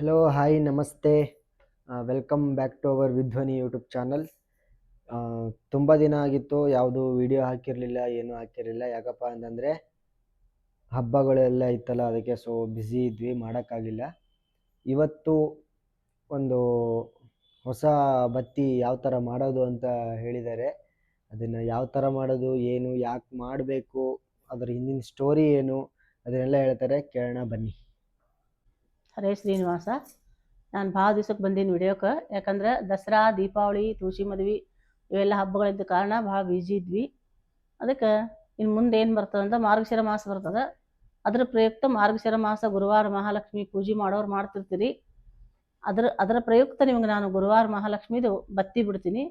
Hello hi ನಮಸ್ತೆ welcome back to our Vidhwani YouTube channel ತುಂಬ ದಿನ ಆಗಿತ್ತು, ಯಾವುದು ವಿಡಿಯೋ ಹಾಕಿರಲಿಲ್ಲ, ಏನೂ ಹಾಕಿರಲಿಲ್ಲ. ಯಾಕಪ್ಪ ಅಂತಂದರೆ, ಹಬ್ಬಗಳೆಲ್ಲ ಇತ್ತಲ್ಲ, ಅದಕ್ಕೆ ಸೊ ಬ್ಯುಸಿ ಇದ್ವಿ ಮಾಡೋಕ್ಕಾಗಲಿಲ್ಲ ಇವತ್ತು ಒಂದು ಹೊಸ ಬತ್ತಿ ಯಾವ ಥರ ಮಾಡೋದು ಅಂತ ಹೇಳಿದ್ದಾರೆ. ಅದನ್ನು ಯಾವ ಥರ ಮಾಡೋದು, ಏನು, ಯಾಕೆ ಮಾಡಬೇಕು, ಅದರ ಹಿಂದಿನ ಸ್ಟೋರಿ ಏನು, ಅದನ್ನೆಲ್ಲ ಹೇಳ್ತಾರೆ. ಕೇಳೋಣ ಬನ್ನಿ. ಹರೇ ಶ್ರೀನಿವಾಸ. ನಾನು ಭಾಳ ದಿವ್ಸಕ್ಕೆ ಬಂದೀನಿ ವಿಡಿಯೋಕ್ಕೆ ಯಾಕಂದ್ರೆ ದಸರಾ, ದೀಪಾವಳಿ, ತುಳಸಿ ಮದ್ವೆ ಇವೆಲ್ಲ ಹಬ್ಬಗಳಿದ್ದ ಕಾರಣ ಭಾಳ ಬ್ಯುಸಿ ಇದ್ವಿ. ಅದಕ್ಕೆ ಇನ್ನು ಮುಂದೆ ಏನು ಬರ್ತದೆ ಅಂತ ಮಾರ್ಗಶಿರ ಮಾಸ ಬರ್ತದೆ. ಅದರ ಪ್ರಯುಕ್ತ ಮಾರ್ಗಶಿರ ಮಾಸ ಗುರುವಾರ ಮಹಾಲಕ್ಷ್ಮಿ ಪೂಜೆ ಮಾಡೋರು ಮಾಡ್ತಿರ್ತೀರಿ. ಅದರ ಅದರ ಪ್ರಯುಕ್ತ ನಿಮ್ಗೆ ನಾನು ಗುರುವಾರ ಮಹಾಲಕ್ಷ್ಮಿದು ಬತ್ತಿ ಬಿಡ್ತೀನಿ.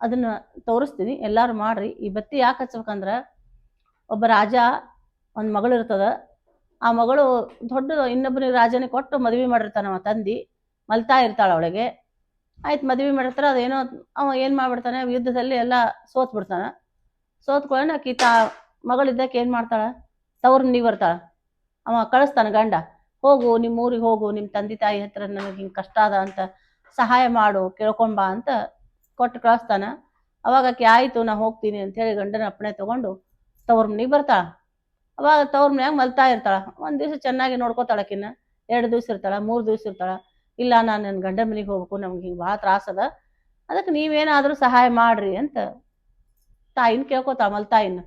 ಅದನ್ನು ತೋರಿಸ್ತೀನಿ. ಎಲ್ಲರೂ ಮಾಡ್ರಿ. ಈ ಬತ್ತಿ ಯಾಕೆ ಹಚ್ಬೇಕಂದ್ರೆ ಒಬ್ಬ ರಾಜ, ಒಂದು ಮಗಳು ಇರ್ತದೆ ಆ ಮಗಳು ದೊಡ್ಡ ಇನ್ನೊಬ್ಬನಿಗೆ ರಾಜನಿಗೆ ಕೊಟ್ಟು ಮದುವೆ ಮಾಡಿರ್ತಾನ ಅವ ತಂದಿ. ಮಲ್ತಾ ಇರ್ತಾಳೆ ಅವಳಿಗೆ. ಆಯ್ತು, ಮದುವೆ ಮಾಡಿರ್ತಾರೆ ಅದೇನೋ ಅವ ಏನು ಮಾಡ್ಬಿಡ್ತಾನೆ? ಯುದ್ಧದಲ್ಲಿ ಎಲ್ಲ ಸೋತ್ ಬಿಡ್ತಾನೆ ಸೋತ್ಕೊಳ್ಳೋಣ ಆಕಿ ತಾ ಮಗಳಿದ್ದಕ್ಕೆ ಏನು ಮಾಡ್ತಾಳೆ? ತವ್ರ ಮನೆಗೆ ಬರ್ತಾಳೆ. ಅವ ಕಳಿಸ್ತಾನೆ ಗಂಡ. ಹೋಗು ನಿಮ್ಮ ಊರಿಗೆ ಹೋಗು ನಿಮ್ಮ ತಂದೆ ತಾಯಿ ಹತ್ರ ನನಗೆ ಹಿಂಗೆ ಕಷ್ಟ ಅದ ಅಂತ ಸಹಾಯ ಮಾಡು, ಕೇಳ್ಕೊಂಡ್ ಬಾ ಅಂತ ಕೊಟ್ಟು ಕಳಿಸ್ತಾನೆ. ಅವಾಗ ಆಕಿ, ಆಯಿತು, ನಾ ಹೋಗ್ತೀನಿ ಅಂತೇಳಿ ಗಂಡನ ಅಪ್ಪಣೆ ತಗೊಂಡು ತವ್ರ ಮನೆಗೆ ಬರ್ತಾಳೆ. ಅವಾಗ ತವ್ರ ಮನ್ಯಾಗ ಮಲ್ತಾ ಇರ್ತಾಳ. ಒಂದ್ ದಿವ್ಸ ಚೆನ್ನಾಗಿ ನೋಡ್ಕೋತಾಳ ಆಕಿನ್ನ ಎರಡು ದಿವ್ಸ ಇರ್ತಾಳ, ಮೂರ್ ದಿವ್ಸ ಇರ್ತಾಳ. ಇಲ್ಲ, ನಾನು ನನ್ನ ಗಂಡ ಮನೆಗೆ ಹೋಗ್ಬೇಕು, ನಮ್ಗೆ ಹಿಂಗೆ ಭಾಳ ತ್ರಾಸದ ಅದ. ಅದಕ್ಕೆ ನೀವೇನಾದರೂ ಸಹಾಯ ಮಾಡ್ರಿ ಅಂತ ತಾಯಿನ ಕೇಳ್ಕೊತಾ ಮಲ್ತಾಯಿನ.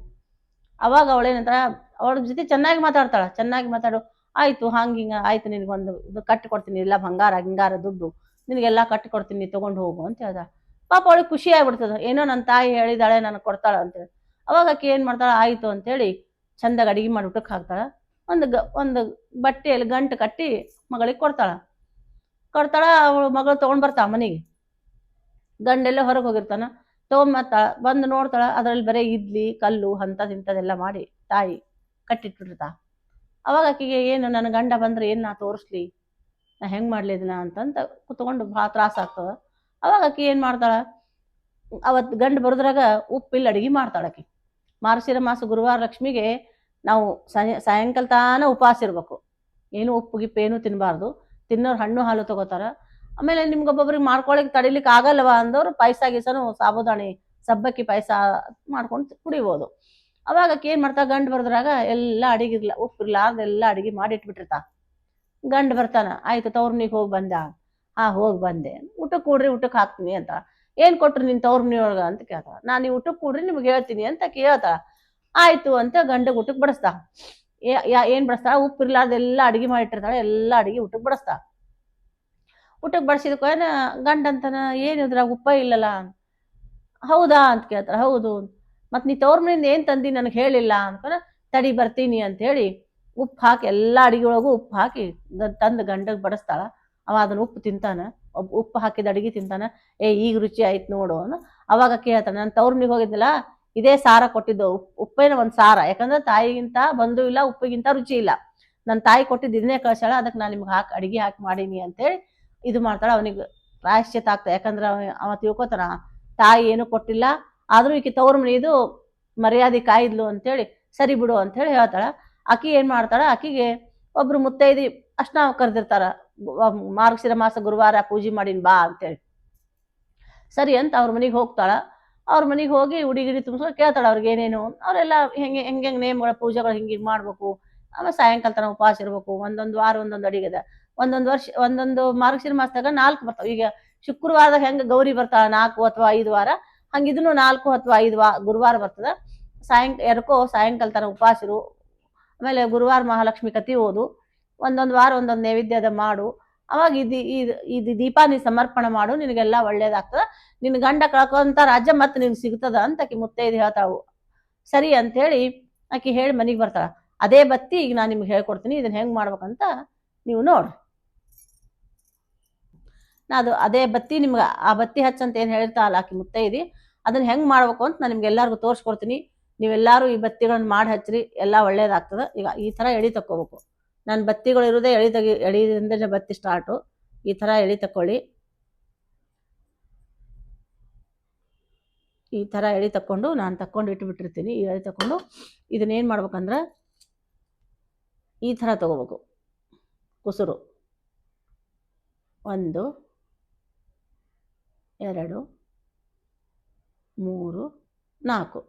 ಅವಾಗ ಅವಳೇನಂತಾಳ ಅವಳ ಜೊತೆ ಚೆನ್ನಾಗಿ ಮಾತಾಡ್ತಾಳ. ಚೆನ್ನಾಗಿ ಮಾತಾಡು, ಆಯ್ತು, ಹಂಗೆ ಹಿಂಗೆ, ಆಯ್ತು ನಿನಗೊಂದು ಇದು ಕಟ್ಟಿ ಕೊಡ್ತೀನಿ. ಇಲ್ಲ, ಬಂಗಾರ ಹಿಂಗಾರ ದುಡ್ಡು. ನಿನಗೆಲ್ಲ ಕಟ್ಟಿ ಕೊಡ್ತೀನಿ ತೊಗೊಂಡು ಹೋಗು, ಅಂತ ಹೇಳ್ದ ಪಾಪ ಅವಳಿಗೆ ಖುಷಿ ಆಗ್ಬಿಡ್ತದ. ಏನೋ ನನ್ನ ತಾಯಿ ಹೇಳಿದಾಳೆ, ನನಗೆ ಕೊಡ್ತಾಳ ಅಂತೇಳಿ ಅವಾಗ ಆಕೆ ಏನ್ ಮಾಡ್ತಾಳ, ಆಯ್ತು, ಅಂತೇಳಿ ಚಂದಾಗ ಅಡಿಗೆ ಮಾಡಿ ಊಟಕ್ಕೆ ಹಾಕ್ತಾಳೆ. ಒಂದು ಗ, ಒಂದು ಬಟ್ಟೆಯಲ್ಲಿ ಗಂಟು ಕಟ್ಟಿ ಮಗಳಿಗೆ ಕೊಡ್ತಾಳೆ. ಕೊಡ್ತಾಳೆ, ಅವಳು ಮಗಳು ತೊಗೊಂಡು ಬರ್ತಾಳ ಮನೆಗೆ. ಗಂಡೆಲ್ಲ ಹೊರಗೆ ಹೋಗಿರ್ತಾನೆ. ತೊಗೊಂಬರ್ತಾಳ ಬಂದು ನೋಡ್ತಾಳೆ, ಅದರಲ್ಲಿ ಬರೀ ಇಡ್ಲಿ, ಕಲ್ಲು ಅಂಥದ್ದು ಇಂಥದ್ದೆಲ್ಲ ಮಾಡಿ ತಾಯಿ ಕಟ್ಟಿಟ್ಬಿಡ್ತಾ ಅವಾಗ ಆಕೆಗೆ, ಏನು, ನನ್ನ ಗಂಡ ಬಂದರೆ ಏನು ನಾ ತೋರಿಸ್ಲಿ? ನಾ ಹೆಂಗೆ ಮಾಡಲಿ ಇದನ್ನ? ಅಂತಂತ ಕುತ್ಕೊಂಡು ಭಾಳ ತ್ರಾಸ ಆಗ್ತದೆ. ಅವಾಗ ಆಕೆ ಏನು ಮಾಡ್ತಾಳೆ ಅವತ್ತು ಗಂಡು ಬರೋದ್ರಾಗ ಉಪ್ಪಿಲ್ಲ ಅಡಿಗೆ ಮಾಡ್ತಾಳೆ ಆಕಿ. ಮಾರ್ಗಶಿರ ಮಾಸ ಗುರುವಾರ ಲಕ್ಷ್ಮಿಗೆ ನಾವು ಸಾಯ, ಸಾಯಂಕಾಲ ತಾನ ಉಪವಾಸ ಇರ್ಬೇಕು. ಏನು ಉಪ್ಪು ಗಿಪ್ಪು ಏನು ತಿನ್ನಬಾರ್ದು ತಿನ್ನೋರು ಹಣ್ಣು ಹಾಲು ತಗೋತಾರ. ಆಮೇಲೆ ನಿಮ್ಗೊಬ್ಬೊಬ್ರಿಗೆ ಮಾಡ್ಕೊಳಕ್ ತಡಿಲಿಕ್ಕೆ ಆಗಲ್ಲವ ಅಂದವ್ರು ಪಾಯಸ ಗೀಸನು ಸಾಬುದಾಣಿ ಸಬ್ಬಕ್ಕಿ ಪಾಯಸ ಮಾಡ್ಕೊಂಡು ಕುಡಿಬೋದು. ಅವಾಗ ಏನು ಮಾಡ್ತಾ ಗಂಡು ಬರೆದ್ರಾಗ ಎಲ್ಲ ಅಡಿಗೆ ಇರ್ಲ, ಉಪ್ಪು ಎಲ್ಲ ಅಡಿಗೆ ಮಾಡಿ ಇಟ್ಬಿಟ್ಟಿರ್ತಾ. ಗಂಡು ಬರ್ತಾನ, ಆಯ್ತು ತವ್ರನಿಗೆ ಹೋಗಿ ಬಂದ? ಆ ಹೋಗಿ ಬಂದೆ. ಊಟಕ್ಕೆ ಕೊಡ್ರಿ ಊಟಕ್ಕೆ ಹಾಕ್ತೀನಿ ಅಂತ. ಏನ್ ಕೊಟ್ರು ನಿನ್ ತವ್ರ ಒಳಗ ಅಂತ ಕೇಳ್ತಾಳ ನಾ ನೀವು ಊಟಕ್ಕೆ ಕೂಡ್ರಿ ನಿಮ್ಗೆ ಹೇಳ್ತೀನಿ ಅಂತ ಕೇಳ್ತಾಳ ಆಯ್ತು ಅಂತ ಗಂಡಗೆ ಊಟಕ್ಕೆ ಬಡಿಸ್ತಾ ಏನ್ ಬಡಿಸ್ತಾಳ ಉಪ್ಪು ಇರ್ಲಾರ್ದ ಎಲ್ಲ ಅಡಿಗೆ ಮಾಡಿಟ್ಟಿರ್ತಾಳೆ, ಎಲ್ಲ ಅಡಿಗೆ ಊಟಕ್ಕೆ ಬಡಿಸ್ತಾ ಊಟಕ್ಕೆ ಬಡಿಸಿದಕ್ಕೆ ಗಂಡ ಅಂತಾನ ಏನು ಇದ್ರಾಗ ಉಪ್ಪ ಇಲ್ಲಲ್ಲ? ಹೌದಾ? ಅಂತ ಕೇಳ್ತಾರ ಹೌದು. ಮತ್ ನೀ ತವ್ರ ಮನೆಯಿಂದ ಏನ್ ತಂದಿ? ನನಗೆ ಹೇಳಿಲ್ಲ. ಅನ್ಕೊಂಡ ತಡಿ, ಬರ್ತೀನಿ. ಅಂತ ಹೇಳಿ ಉಪ್ಪು ಹಾಕಿ, ಎಲ್ಲ ಅಡಿಗೆ ಒಳಗೂ ಉಪ್ಪು ಹಾಕಿ ತಂದು ಗಂಡಗೆ ಬಡಿಸ್ತಾಳ. ಅವ ಅದನ್ನ ಉಪ್ಪು ತಿಂತಾನ. ಉಪ್ಪು ಹಾಕಿದ ಅಡಿಗೆ ತಿಂತಾನೆ. ಏ, ಈಗ ರುಚಿ ಆಯ್ತು ನೋಡು ಅನ್ನ. ಅವಾಗ ಕೇಳ್ತಾನೆ, ನಾನು ತವ್ರ ಮನೆಗೆ ಇದೇ ಸಾರ ಕೊಟ್ಟಿದ್ದು, ಉಪ್- ಉಪ್ಪೇನ ಒಂದು ಸಾರ. ಯಾಕಂದ್ರೆ ತಾಯಿಗಿಂತ ಬಂದು ಇಲ್ಲ, ಉಪ್ಪಿಗಿಂತ ರುಚಿ ಇಲ್ಲ. ನನ್ನ ತಾಯಿ ಕೊಟ್ಟಿದ್ದು ಇದನ್ನೇ ಕಳ್ಸಾಳ ಅದಕ್ಕೆ ನಾನು ನಿಮ್ಗೆ ಹಾಕಿ, ಅಡಿಗೆ ಹಾಕಿ ಮಾಡೀನಿ ಅಂತೇಳಿ ಇದು ಮಾಡ್ತಾಳೆ. ಅವನಿಗೆ ಪ್ರಾಯಶ್ಚಿತ ಆಗ್ತಾ, ಯಾಕಂದ್ರೆ ಅವ ಅವ ತಿಳ್ಕೊತಾನ, ತಾಯಿ ಏನು ಕೊಟ್ಟಿಲ್ಲ, ಆದ್ರೂ ಈಕೆ ತವ್ರ ಮನೆಯದು ಮರ್ಯಾದೆ ಕಾಯಿದ್ಲು ಅಂತೇಳಿ, ಸರಿ ಬಿಡು ಅಂತೇಳಿ ಹೇಳ್ತಾಳೆ. ಆಕಿ ಏನ್ ಮಾಡ್ತಾಳ, ಆಕಿಗೆ ಒಬ್ರು ಮುತ್ತೈದಿ ಅಷ್ಟ ಕರೆದಿರ್ತಾರ. ಮಾರ್ಗಶಿರ ಮಾಸ ಗುರುವಾರ ಪೂಜೆ ಮಾಡಿನ್ ಬಾ ಅಂತೇಳಿ. ಸರಿ ಅಂತ ಅವ್ರ ಮನೆಗೆ ಹೋಗ್ತಾಳ. ಅವ್ರ ಮನೆಗೆ ಹೋಗಿ ಉಡಿಗಿಡಿ ತುಂಬಿಸ್ಕೊ ಕೇಳ್ತಾಳ ಅವ್ರಿಗೆ ಏನೇನು. ಅವರೆಲ್ಲ ಹೆಂಗೆ ಹೆಂಗೆ ಹೆಂಗೆ ನೇಮ್ಗಳ, ಪೂಜೆಗಳು ಹಿಂಗೆ ಮಾಡ್ಬೇಕು. ಆಮೇಲೆ ಸಾಯಂಕಾಲ ತನಕ ಉಪವಾಸ ಇರ್ಬೇಕು. ಒಂದೊಂದು ವಾರ ಒಂದೊಂದು ಅಡಿಗೆದ ಒಂದೊಂದು ವರ್ಷ, ಒಂದೊಂದು ಮಾರ್ಗಶಿರ ಮಾಸದಾಗ ನಾಲ್ಕು ಬರ್ತಾವ. ಈಗ ಶುಕ್ರವಾರದಾಗ ಹೆಂಗೆ ಗೌರಿ ಬರ್ತಾಳ? ನಾಲ್ಕು ಅಥವಾ ಐದು ವಾರ. ಹಂಗೆ ಇದನ್ನು ನಾಲ್ಕು ಅಥವಾ ಐದು ವಾ, ಗುರುವಾರ ಬರ್ತದ. ಸಾಯಂಕ ಎರಕೋ ಸಾಯಂಕಾಲ ತನಕ ಉಪವಾಸಿರು ಆಮೇಲೆ ಗುರುವಾರ ಮಹಾಲಕ್ಷ್ಮಿ ಕತಿ ಓದು. ಒಂದೊಂದು ವಾರ ಒಂದೊಂದು ನೈವೇದ್ಯದ ಮಾಡು. ಅವಾಗ ಇದು ಇದು ದೀಪ ನೀ ಸಮರ್ಪಣೆ ಮಾಡು. ನಿನಗೆಲ್ಲ ಒಳ್ಳೇದಾಗ್ತದ. ನಿನ್ನ ಗಂಡ ಕಳ್ಕೊಂತ ರಾಜ್ಯ ಮತ್ತೆ ನಿನ್ಗೆ ಸಿಗ್ತದ ಅಂತ ಆಕಿ ಮುತ್ತೈದು ಹೇಳ್ತಾವು ಸರಿ ಅಂತ ಹೇಳಿ ಆಕಿ ಹೇಳಿ ಮನೆಗೆ ಬರ್ತಾಳ. ಅದೇ ಬತ್ತಿ ಈಗ ನಾನು ನಿಮ್ಗೆ ಹೇಳ್ಕೊಡ್ತೀನಿ. ಇದನ್ನ ಹೆಂಗ್ ಮಾಡ್ಬೇಕಂತ ನೀವು ನೋಡ್ರಿ ನಾ ಅದು ಅದೇ ಬತ್ತಿ ನಿಮ್ಗೆ ಆ ಬತ್ತಿ ಹಚ್ಚಂತ ಏನು ಹೇಳಿರ್ತಾಳಲ್ಲ ಆಕಿ ಮುತ್ತೈದಿ ಅದನ್ನ ಹೆಂಗ್ ಮಾಡ್ಬೇಕು ಅಂತ ನಾನು ನಿಮ್ಗೆ ಎಲ್ಲರಿಗೂ ತೋರಿಸ್ಕೊಡ್ತೀನಿ. ನೀವೆಲ್ಲರೂ ಈ ಬತ್ತಿಗಳನ್ನ ಮಾಡಿ ಹಚ್ಚ್ರಿ ಎಲ್ಲ ಒಳ್ಳೇದಾಗ್ತದ. ಈಗ ಈ ತರ ಎಳಿ ತಕ್ಕೋಬೇಕು. ನನ್ನ ಬತ್ತಿಗಳು ಇರೋದೇ ಎಳಿ ತೆಗಿ ಎಳಿಯಿಂದಲೇ ಬತ್ತಿ ಸ್ಟಾರ್ಟು ಈ ಥರ ಎಳಿ ತಕ್ಕೊಳ್ಳಿ. ಈ ಥರ ಎಳಿ ತಕ್ಕೊಂಡು ನಾನು ತಕ್ಕೊಂಡು ಇಟ್ಬಿಟ್ಟಿರ್ತೀನಿ. ಈ ಎಳಿ ತಗೊಂಡು ಇದನ್ನೇನು ಮಾಡ್ಬೇಕಂದ್ರೆ ಈ ಥರ ತಗೋಬೇಕು. ಕುಸುರು. ಒಂದು, ಎರಡು, ಮೂರು, ನಾಲ್ಕು.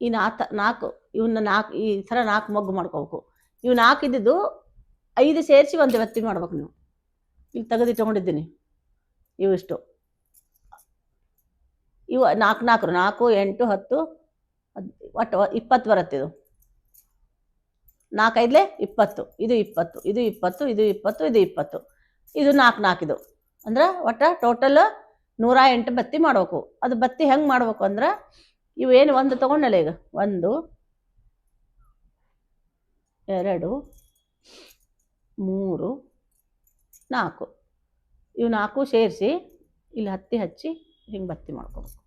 ಈ ನಾಲ್ಕು ನಾಲ್ಕು ಇವನ್ನ ನಾಲ್ಕು ಈ ಥರ ನಾಲ್ಕು ಮೊಗ್ಗು ಮಾಡ್ಕೋಬೇಕು. ಇವು ನಾಲ್ಕು ಇದ್ದಿದ್ದು ಐದು ಸೇರಿಸಿ ಒಂದು ಬತ್ತಿ ಮಾಡ್ಬೇಕು ನೀವು. ಇಲ್ಲಿ ತೆಗೆದು ತೊಗೊಂಡಿದ್ದೀನಿ. ಇವು ಇಷ್ಟು. ಇವು ನಾಲ್ಕು ನಾಲ್ಕು ನಾಲ್ಕು ಎಂಟು, ಹತ್ತು ಒಟ್ಟು ಇಪ್ಪತ್ತು ಬರುತ್ತೆ ಇದು. ನಾಲ್ಕೈದಲೇ ಇಪ್ಪತ್ತು, ಇದು ಇಪ್ಪತ್ತು ಇದು ಇಪ್ಪತ್ತು ಇದು ಇಪ್ಪತ್ತು ಇದು ಇಪ್ಪತ್ತು. ಇದು ನಾಲ್ಕು ನಾಲ್ಕಿದು ಅಂದ್ರೆ ಒಟ್ಟು ಟೋಟಲ್ ನೂರ ಎಂಟು ಬತ್ತಿ ಮಾಡ್ಬೇಕು. ಅದು ಬತ್ತಿ ಹೆಂಗೆ ಮಾಡ್ಬೇಕು ಅಂದ್ರೆ ಇವೇನು ಒಂದು ತೊಗೊಂಡಲ್ಲ ಈಗ. ಒಂದು ಎರಡು ಮೂರು ನಾಲ್ಕು. ಇವು ನಾಲ್ಕು ಸೇರಿಸಿ ಇಲ್ಲಿ ಹತ್ತಿ ಹಚ್ಚಿ ಹಿಂಗೆ ಬತ್ತಿ ಮಾಡ್ಕೋಬೇಕು.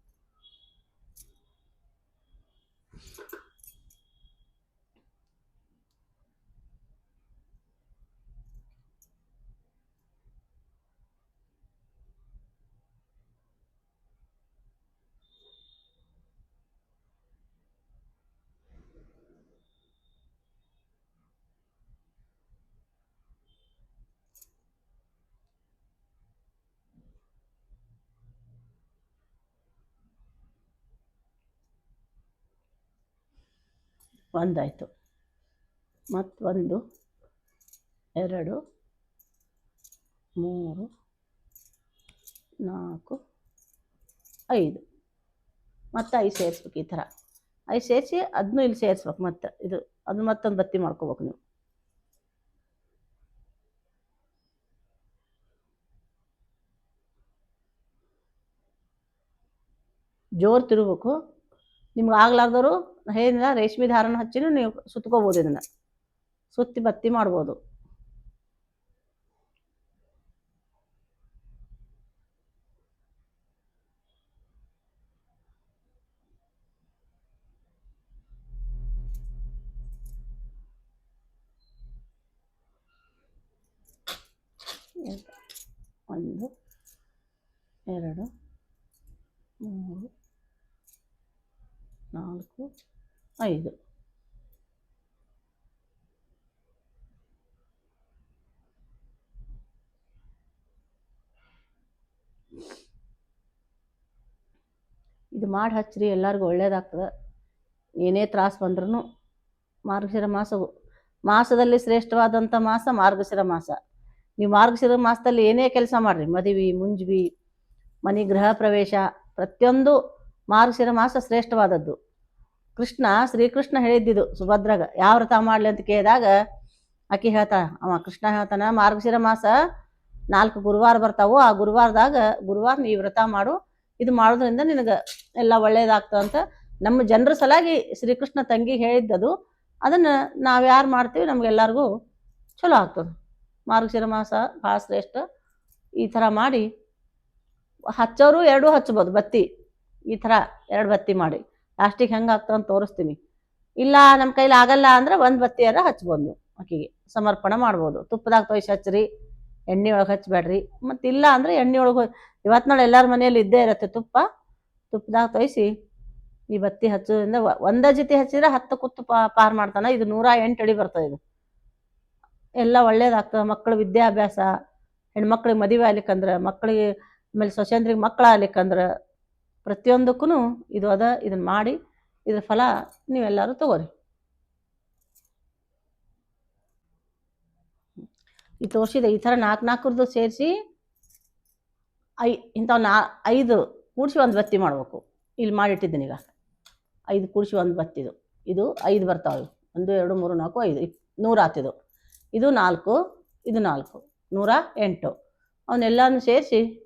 ಒಂದಾಯಿತು. ಮತ್ತೊಂದು, ಎರಡು, ಮೂರು, ನಾಲ್ಕು, ಐದು. ಮತ್ತು ಐದು ಸೇರಿಸ್ಬೇಕು ಈ ಥರ. ಐದು ಸೇರಿಸಿ ಅದನ್ನೂ ಇಲ್ಲಿ ಸೇರಿಸ್ಬೇಕು ಮತ್ತೆ ಇದು. ಅದು ಮತ್ತೊಂದು ಬತ್ತಿ ಮಾಡ್ಕೋಬೇಕು ನೀವು. ಜೋರು ತಿರುಗಬೇಕು. ನಿಮ್ಗೆ ಆಗ್ಲಾರ್ದವರು ಏನಿಲ್ಲ ರೇಷ್ಮೆ ದಾರನ ಹಚ್ಚಿನೂ ನೀವು ಸುತ್ಕೋಬೋದು ಇದನ್ನು. ಸುತ್ತಿ ಬತ್ತಿ ಮಾಡ್ಬೋದು. ಒಂದು ಎರಡು ಮೂರು ನಾಲ್ಕು ಐದು ಇದು. ಮಾಡಿ ಹಚ್ಚಿರಿ, ಎಲ್ಲರಿಗೂ ಒಳ್ಳೇದಾಗ್ತದೆ. ಏನೇ ತ್ರಾಸು ಬಂದ್ರೂ ಮಾರ್ಗಶಿರ ಮಾಸವು. ಮಾಸದಲ್ಲಿ ಶ್ರೇಷ್ಠವಾದಂಥ ಮಾಸ ಮಾರ್ಗಶಿರ ಮಾಸ. ನೀವು ಮಾರ್ಗಶಿರ ಮಾಸದಲ್ಲಿ ಏನೇ ಕೆಲಸ ಮಾಡಿರಿ, ಮದುವೆ, ಮುಂಜ್ವಿ, ಮನೆ ಗೃಹ ಪ್ರವೇಶ, ಪ್ರತಿಯೊಂದು ಮಾರ್ಗಶಿರ ಮಾಸ ಶ್ರೇಷ್ಠವಾದದ್ದು. ಕೃಷ್ಣ, ಶ್ರೀಕೃಷ್ಣ ಹೇಳಿದ್ದಿದ್ದು ಸುಭದ್ರಾಗ ಯಾವ ವ್ರತ ಮಾಡಲಿ? ಅಂತ ಕೇಳಿದಾಗ ಆಕೆ ಹೇಳ್ತಾಳ, ಅವ ಕೃಷ್ಣ ಹೇಳ್ತಾನ, ಮಾರ್ಗಶಿರ ಮಾಸ ನಾಲ್ಕು ಗುರುವಾರ ಬರ್ತಾವು, ಆ ಗುರುವಾರದಾಗ ಗುರುವಾರ ನೀ ವ್ರತ ಮಾಡು, ಇದು ಮಾಡೋದ್ರಿಂದ ನಿನಗೆ ಎಲ್ಲ ಒಳ್ಳೇದಾಗ್ತದಂತ ನಮ್ಮ ಜನರ ಸಲಾಗಿ ಶ್ರೀಕೃಷ್ಣ ತಂಗಿ ಹೇಳಿದ್ದದು, ಅದನ್ನು ನಾವು ಯಾರು ಮಾಡ್ತೀವಿ ನಮಗೆಲ್ಲರಿಗೂ ಚಲೋ ಆಗ್ತದೆ. ಮಾರ್ಗಶಿರ ಮಾಸ ಭಾಳ ಶ್ರೇಷ್ಠ, ಈ ಥರ ಮಾಡಿ, ಹಚ್ಚೋರು ಎರಡೂ ಹಚ್ಬೋದು ಬತ್ತಿ, ಈ ಥರ ಎರಡು ಬತ್ತಿ ಮಾಡಿ. ಲಾಸ್ಟಿಗೆ ಹೆಂಗೆ ಆಗ್ತದೆ ಅಂತ ತೋರಿಸ್ತೀನಿ. ಇಲ್ಲ ನಮ್ಮ ಕೈಲಿ ಆಗಲ್ಲ ಅಂದ್ರೆ ಒಂದು ಬತ್ತಿಯಾರ ಹಚ್ಬೋದು ನೀವು ಆಕೆಗೆ ಸಮರ್ಪಣೆ ಮಾಡ್ಬೋದು. ತುಪ್ಪದಾಗ ತೊಯ್ಸಿ ಹಚ್ಚಿರಿ ಎಣ್ಣೆ ಒಳಗೆ ಹಚ್ಚಬೇಡ್ರಿ ಮತ್ತು ಇಲ್ಲ ಅಂದರೆ ಎಣ್ಣೆ ಒಳಗೆ ಇವತ್ತು ನಾಳೆ ಎಲ್ಲರ ಮನೆಯಲ್ಲಿ ಇದ್ದೇ ಇರುತ್ತೆ ತುಪ್ಪ. ತುಪ್ಪದಾಗ ತೊಯ್ಸಿ ಈ ಬತ್ತಿ ಹಚ್ಚೋದ್ರಿಂದ ಒಂದೇ ಜೊತೆ ಹಚ್ಚಿದ್ರೆ ಹತ್ತು ಕುತ್ತು ಪಾರ್ ಪಾರು ಮಾಡ್ತಾನೆ. ಇದು ನೂರ ಎಂಟು ಅಡಿ ಬರ್ತದೆ ಇದು. ಎಲ್ಲ ಒಳ್ಳೇದಾಗ್ತದೆ ಮಕ್ಕಳ ವಿದ್ಯಾಭ್ಯಾಸ, ಹೆಣ್ಮಕ್ಳಿಗೆ ಮದುವೆ ಆಗ್ಲಿಕ್ಕಂದ್ರೆ ಮಕ್ಕಳಿಗೆ ಆಮೇಲೆ ಸೊಸೆಂದ್ರಿಗೆ ಮಕ್ಕಳ ಆಗ್ಲಿಕ್ಕಂದ್ರೆ ಪ್ರತಿಯೊಂದಕ್ಕೂ ಇದು ಅದ ಇದನ್ನು ಮಾಡಿ, ಇದ್ರ ಫಲ ನೀವೆಲ್ಲರೂ ತಗೋರಿ. ಈ ತೋರಿಸಿದೆ ಈ ಥರ ನಾಲ್ಕು ನಾಲ್ಕರದ್ದು ಸೇರಿಸಿ ಐ, ಇಂಥವ್ ನಾ, ಐದು ಕೂಡಿಸಿ ಒಂದು ಬತ್ತಿ ಮಾಡಬೇಕು. ಇಲ್ಲಿ ಮಾಡಿಟ್ಟಿದ್ದೀನಿ ಈಗ. ಐದು ಕೂಡಿಸಿ ಒಂದು ಬತ್ತಿದು. ಇದು ಐದು ಬರ್ತಾವೆ. ಒಂದು, ಎರಡು, ಮೂರು, ನಾಲ್ಕು, ಐದು ನೂರು ಆತಿದು. ಇದು ನಾಲ್ಕು ಇದು ನಾಲ್ಕು, ನೂರ ಎಂಟು. ಅವನ್ನೆಲ್ಲನೂ ಸೇರಿಸಿ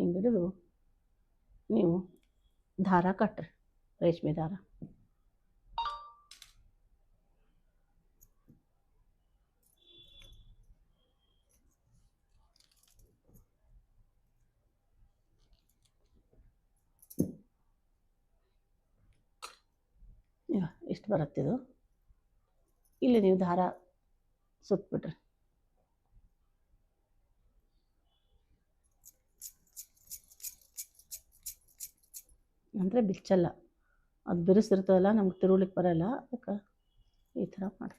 ಹಿಂಗೆ ನೀವು ದಾರ ಕಟ್ಟ್ರಿ ರೇಷ್ಮೆ ದಾರ. ಇಷ್ಟು ಬರುತ್ತಿದು ಇಲ್ಲಿ ನೀವು ದಾರ ಸುತ್ತಬಿಟ್ರಿ ಅಂದರೆ ಬಿಚ್ಚಲ್ಲ. ಅದು ಬಿರುಸಿರ್ತದಲ್ಲ, ನಮ್ಗೆ ತಿರುಗ್ಲಿಕ್ಕೆ ಬರಲ್ಲ. ಅದಕ್ಕೆ ಈ ಥರ ಮಾಡಿ.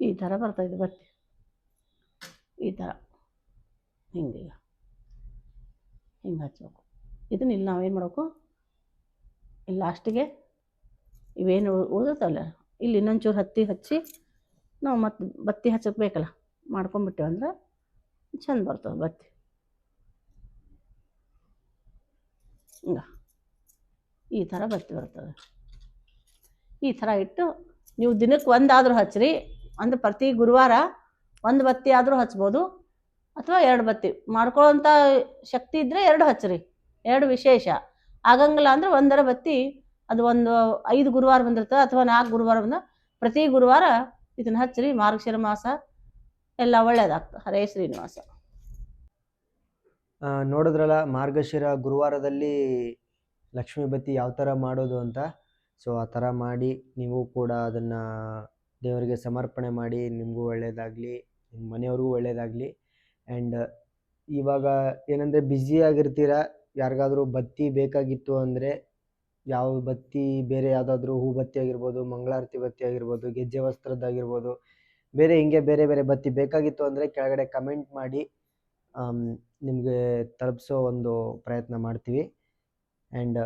ಈ ಥರ ಬರ್ತಾಯಿದೆ ಬರ್ತಿ ಈ ಥರ. ಹಿಂಗೆ ಈಗ. ಹಿಂಗೆ ಹಚ್ಚಬೇಕು ಇದನ್ನ ಇಲ್ಲಿ ನಾವೇನು ಮಾಡಬೇಕು? ಇಲ್ಲಿ ಲಾಸ್ಟಿಗೆ ಇವೇನು ಓದುತ್ತಲ್ಲ ಇಲ್ಲಿ ಇನ್ನೊಂಚೂರು ಹತ್ತಿ ಹಚ್ಚಿ ನಾವು ಮತ್ತೆ ಬತ್ತಿ ಹಚ್ಚಕ್ಕೆ ಬೇಕಲ್ಲ ಮಾಡ್ಕೊಂಬಿಟ್ಟೇವೆ ಅಂದ್ರೆ ಚಂದ ಬರ್ತದೆ ಬತ್ತಿ. ಹಿಂಗ. ಈ ಥರ ಬತ್ತಿ ಬರ್ತದೆ. ಈ ಥರ ಇಟ್ಟು ನೀವು ದಿನಕ್ಕೆ ಒಂದಾದರೂ ಹಚ್ಚಿರಿ ಅಂದರೆ ಪ್ರತಿ ಗುರುವಾರ ಒಂದು ಬತ್ತಿ ಆದರೂ ಹಚ್ಬೋದು. ಅಥವಾ ಎರಡು ಬತ್ತಿ. ಮಾಡ್ಕೊಳ್ಳೋಂಥ ಶಕ್ತಿ ಇದ್ದರೆ ಎರಡು ಹಚ್ಚಿರಿ ಎರಡು ವಿಶೇಷ. ಆಗಂಗಿಲ್ಲ ಅಂದ್ರೆ ಒಂದರ ಬತ್ತಿ ಅದು ಒಂದು ಐದು ಗುರುವಾರ ಬಂದಿರ್ತದೆ ಅಥವಾ ನಾಲ್ಕು ಗುರುವಾರ ಬಂದ ಪ್ರತಿ ಗುರುವಾರ ಇದನ್ನ ಹಚ್ಚಿರಿ ಮಾರ್ಗಶಿರ ಮಾಸ ಎಲ್ಲ ಒಳ್ಳೇದಾಗ್ತದೆ. ಹರೇ ಶ್ರೀನಿವಾಸ. ನೋಡಿದ್ರಲ್ಲ, ಮಾರ್ಗಶಿರ ಗುರುವಾರದಲ್ಲಿ ಲಕ್ಷ್ಮೀ ಬತ್ತಿ ಯಾವ ಥರ ಮಾಡೋದು ಅಂತ. ಸೊ ಆ ಥರ ಮಾಡಿ ನೀವು ಕೂಡ ಅದನ್ನು ದೇವರಿಗೆ ಸಮರ್ಪಣೆ ಮಾಡಿ, ನಿಮಗೂ ಒಳ್ಳೆಯದಾಗಲಿ ನಿಮ್ಮ ಮನೆಯವ್ರಿಗೂ ಒಳ್ಳೆಯದಾಗಲಿ ಆ್ಯಂಡ್ ಇವಾಗ ಏನಂದರೆ ಬ್ಯುಸಿಯಾಗಿರ್ತೀರ ಯಾರಿಗಾದರೂ ಬತ್ತಿ ಬೇಕಾಗಿತ್ತು ಅಂದರೆ ಯಾವ ಬತ್ತಿ ಬೇರೆ ಯಾವುದಾದ್ರೂ ಹೂ ಬತ್ತಿ ಆಗಿರ್ಬೋದು, ಮಂಗಳಾರತಿ ಬತ್ತಿ ಆಗಿರ್ಬೋದು, ಗೆಜ್ಜೆ ವಸ್ತ್ರದ್ದಾಗಿರ್ಬೋದು, ಬೇರೆ ಹಿಂಗೆ ಬೇರೆ ಬೇರೆ ಬತ್ತಿ ಬೇಕಾಗಿತ್ತು ಅಂದರೆ ಕೆಳಗಡೆ ಕಮೆಂಟ್ ಮಾಡಿ ನಿಮಗೆ ತಲುಪಿಸೋ ಒಂದು ಪ್ರಯತ್ನ ಮಾಡ್ತೀವಿ. ಆ್ಯಂಡ್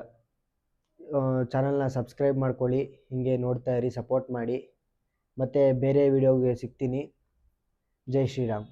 ಚಾನಲ್ನ ಸಬ್ಸ್ಕ್ರೈಬ್ ಮಾಡ್ಕೊಳ್ಳಿ, ಹೀಗೆ ನೋಡ್ತಾ ಇರಿ ಸಪೋರ್ಟ್ ಮಾಡಿ. ಮತ್ತು ಬೇರೆ ವಿಡಿಯೋಗೆ ಸಿಗ್ತೀನಿ. ಜೈ ಶ್ರೀರಾಮ್.